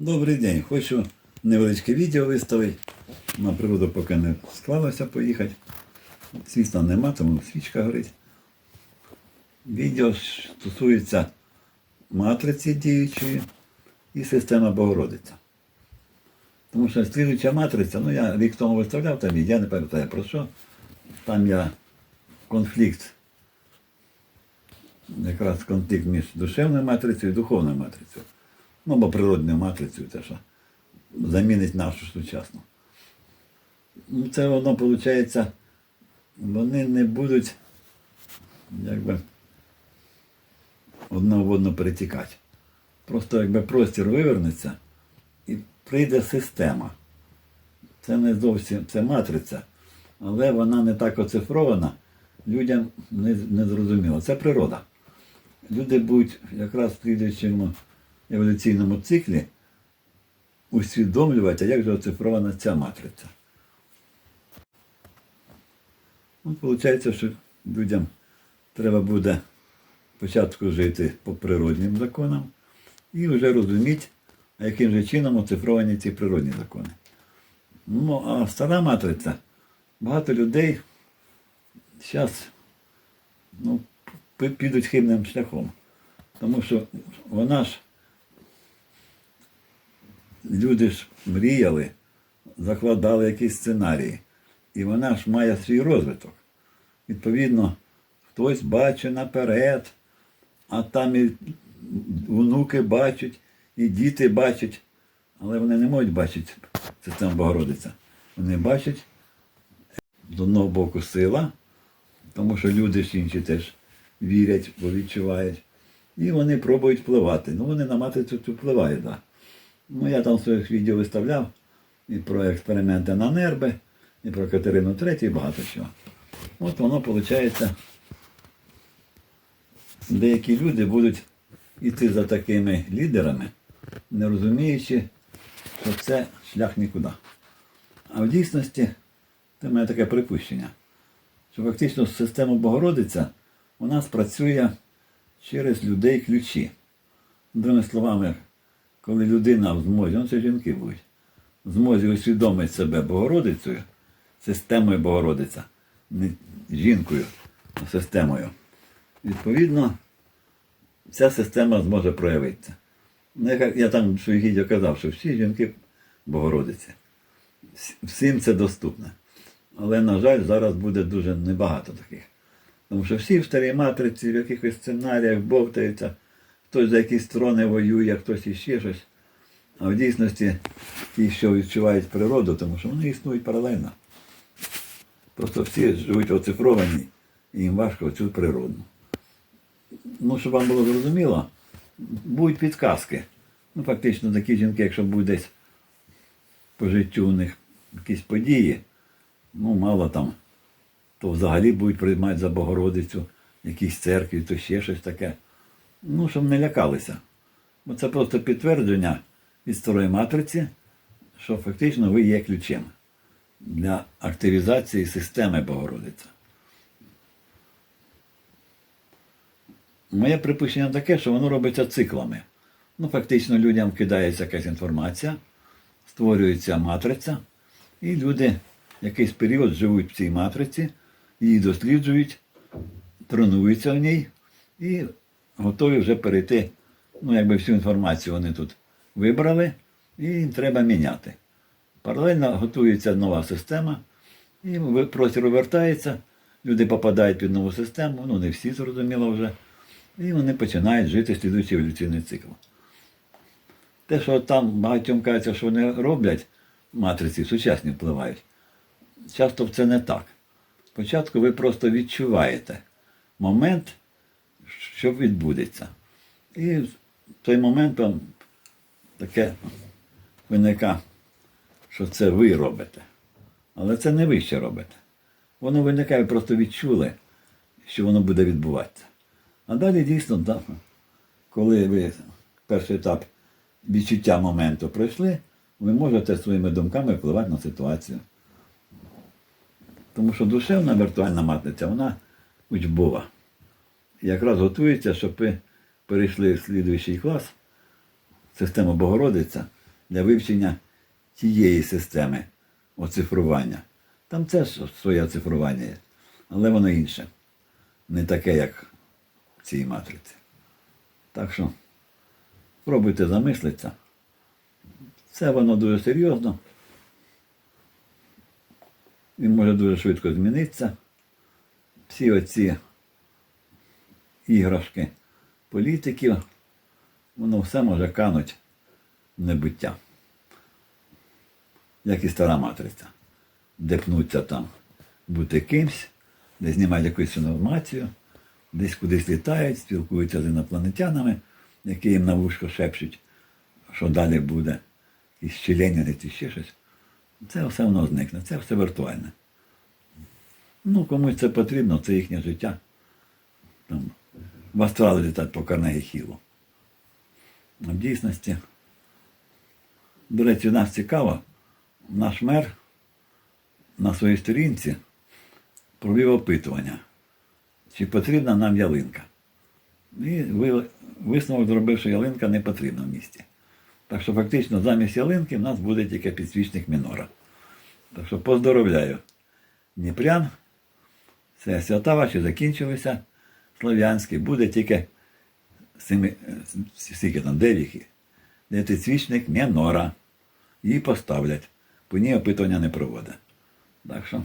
Добрий день. Хочу невеличке відео виставити. На природу поки не склалося поїхати. Світла нема, тому свічка горить. Відео стосується матриці діючої і системи Богородиця. Тому що слідуюча матриця, ну я рік тому виставляв там, я не пам'ятаю про що. Там я конфлікт, якраз конфлікт між душевною матрицею і духовною матрицею. Ну, або природною матрицею, те, що замінить нашу сучасну. Ну, це воно виходить, вони не будуть якби одна в одну перетікати. Просто якби простір вивернеться і прийде система. Це не зовсім це матриця, але вона не так оцифрована, людям не, не зрозуміло. Це природа. Люди будуть якраз в слідуючому еволюційному циклі усвідомлювати, як же оцифрована ця матриця. Ну, Виходить, що людям треба буде спочатку жити по природнім законам і вже розуміти, яким же чином оцифровані ці природні закони. Ну, а стара матриця, багато людей зараз ну, підуть хибним шляхом. Тому що вона ж, люди ж мріяли, закладали якісь сценарії. І вона ж має свій розвиток. Відповідно, хтось бачить наперед, а там і внуки бачать, і діти бачать, але вони не можуть бачити систему Богородиця. Вони бачать з одного боку сила, тому що люди ж інші теж вірять, бо відчувають. І вони пробують впливати. Ну, вони на матрицю цю впливають, так. Да. Ну, я там своїх відео виставляв і про експерименти на нерби, і про Катерину III, і багато чого. От воно виходить, деякі люди будуть йти за такими лідерами, не розуміючи, що це шлях нікуди. А в дійсності це мене таке припущення, що фактично система Богородиця у нас працює через людей ключі. Другими словами, коли людина в змозі, ну це жінки будуть, в змозі усвідомить себе Богородицею, системою Богородиця, не жінкою, а системою. Відповідно, ця система зможе проявитися. Ну, я там в своїх відео казав, що всі жінки Богородиці. Всім це доступно. Але, на жаль, зараз буде дуже небагато таких. Тому що всі в старій матриці, в якихось сценаріях бовтаються, хтось за якісь трони воює, хтось іще щось. А в дійсності ті, що відчувають природу, тому що вони існують паралельно. Просто всі живуть оцифровані, і їм важко цю природу. Ну, щоб вам було зрозуміло, будуть підказки. Ну, фактично, такі жінки, якщо будуть десь по життю у них якісь події, ну, мало там, то взагалі будуть приймати за Богородицю якісь церкві, то ще щось таке. Ну, щоб не лякалися. Бо це просто підтвердження від старої матриці, що фактично ви є ключем для активізації системи Богородиця. Моє припущення таке, що воно робиться циклами. Ну, фактично, людям кидається якась інформація, створюється матриця, і люди якийсь період живуть в цій матриці, її досліджують, тренуються в ній і готові вже перейти. Ну, якби всю інформацію вони тут вибрали, і треба міняти. Паралельно готується нова система, і простір вивертається, люди попадають під нову систему, ну не всі зрозуміло вже, і вони починають жити слідуючий еволюційний цикл. Те, що там багатьом кажеться, що вони роблять, матриці сучасні впливають, часто це не так. Спочатку ви просто відчуваєте момент, що відбудеться. І в той момент вам таке виникає, що це ви робите. Але це не ви ще робите. Воно виникає, ви просто відчули, що воно буде відбуватися. А далі дійсно, да, коли ви перший етап відчуття моменту пройшли, ви можете своїми думками впливати на ситуацію. Тому що душевна віртуальна матриця, вона учбова. Якраз готується, щоб ви перейшли в слідуючий клас, систему Богородиця, для вивчення тієї системи оцифрування. Там теж своє оцифрування є, але воно інше. Не таке, як в цій матриці. Так що спробуйте замислитися. Це воно дуже серйозно. Він може дуже швидко змінитися. Всі оці іграшки політиків, воно все може кануть в небуття. Як і стара матриця. Де пнуться там бути кимсь, де знімають якусь інформацію, десь кудись літають, спілкуються з інопланетянами, які їм на вушко шепчуть, що далі буде, якісь щелення чи ще щось. Це все воно зникне, це все віртуальне. Ну, комусь це потрібно, це їхнє життя. Там, в астрал літати по Карнегі Хілу. А в дійсності, до речі, нас цікаво, наш мер на своїй сторінці провів опитування, чи потрібна нам ялинка. І висновок зробив, що ялинка не потрібна в місті. Так що фактично замість ялинки в нас буде тільки підсвічник мінора. Так що поздоровляю Дніпрян. Все, свята ваші закінчилися. Слов'янські. Буде тільки семи, скільки там, дев'яхи. Де підсвічник мінора. Її поставлять. По ній опитування не проводить. Так що,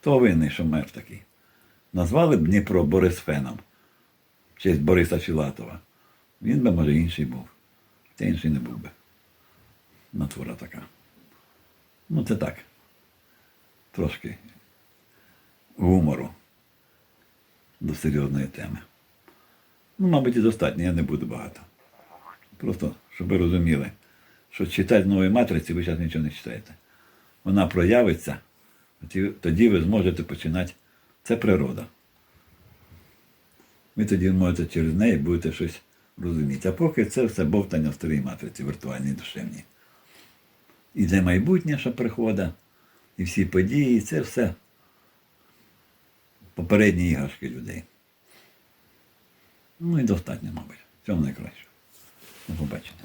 хто винний, що мер такий? Назвали б Дніпро Борисфеном в честь Бориса Філатова. Він би, може, інший був. Це інший не був би. Натура така. Ну, це так. Трошки гумору до серйозної теми. Ну, мабуть, і достатньо, я не буду багато. Просто, щоб ви розуміли, що читати в новій матриці ви зараз нічого не читаєте. Вона проявиться, тоді ви зможете починати. Це природа. Ви тоді можете через неї будете щось розуміти. А поки це все бовтання в старій матриці, віртуальній душевній. І для майбутнє, що приходить, і всі події, і це все попередні іграшки людей. Ну і достатньо, мабуть. Цьому найкраще. До побачення.